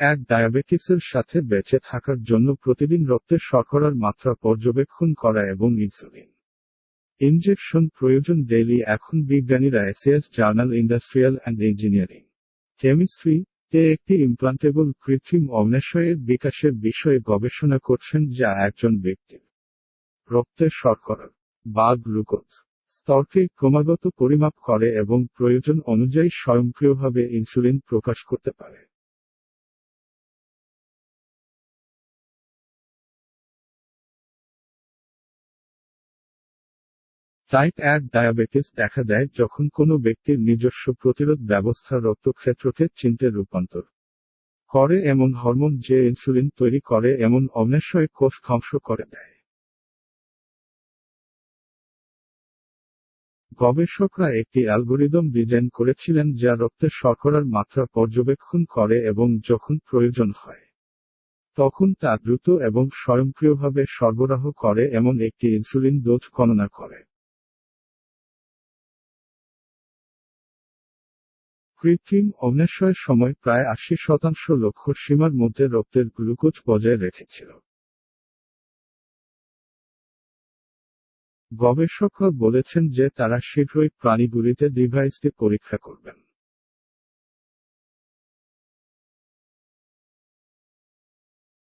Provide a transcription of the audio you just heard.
এক ডায়াবেটিসের সাথে বেঁচে থাকার জন্য প্রতিদিন রক্তে শর্করার মাত্রা পর্যবেক্ষণ করা এবং ইনসুলিন ইনজেকশন প্রয়োজন ডেইলি এখন বিজ্ঞানীরা ACS journal industrial and engineering chemistry তে একটি ইমপ্লান্টেবল কৃত্রিম অগ্নাশয়ের বিকাশের বিষয়ে গবেষণা করছেন যা একজন ব্যক্তির রক্তের শর্করা বা গ্লুকোজ স্তরকে ক্রমাগত পরিমাপ করে এবং প্রয়োজন অনুযায়ী স্বয়ংক্রিয়ভাবে ইনসুলিন প্রকাশ করতে পারে। টাইপ এক ডায়াবেটিস দেখা দেয় যখন কোনো ব্যক্তির নিজস্ব প্রতিরোধ ব্যবস্থা রক্তক্ষেত্রকে চিনতে রূপান্তর করে এমন হরমোন যে ইনসুলিন তৈরি করে এমন অগ্নাশয় কোষ ধ্বংস করে দেয়। গবেষকরা একটি অ্যালগোরিদম ডিজাইন করেছিলেন যা রক্তের শর্করার মাত্রা পর্যবেক্ষণ করে এবং যখন প্রয়োজন হয়, তখন তা দ্রুত এবং স্বয়ংক্রিয়ভাবে সরবরাহ করে এমন একটি ইনসুলিন ডোজ গণনা করে। কৃত্রিম অগ্নাশয়ের সময় প্রায় আশি শতাংশ লক্ষ্য সীমার মধ্যে রক্তের গ্লুকোজ বজায় রেখেছিল। গবেষকরা বলেছেন যে তারা শীঘ্রই প্রাণীগুলিতে ডিভাইসটি পরীক্ষা করবেন।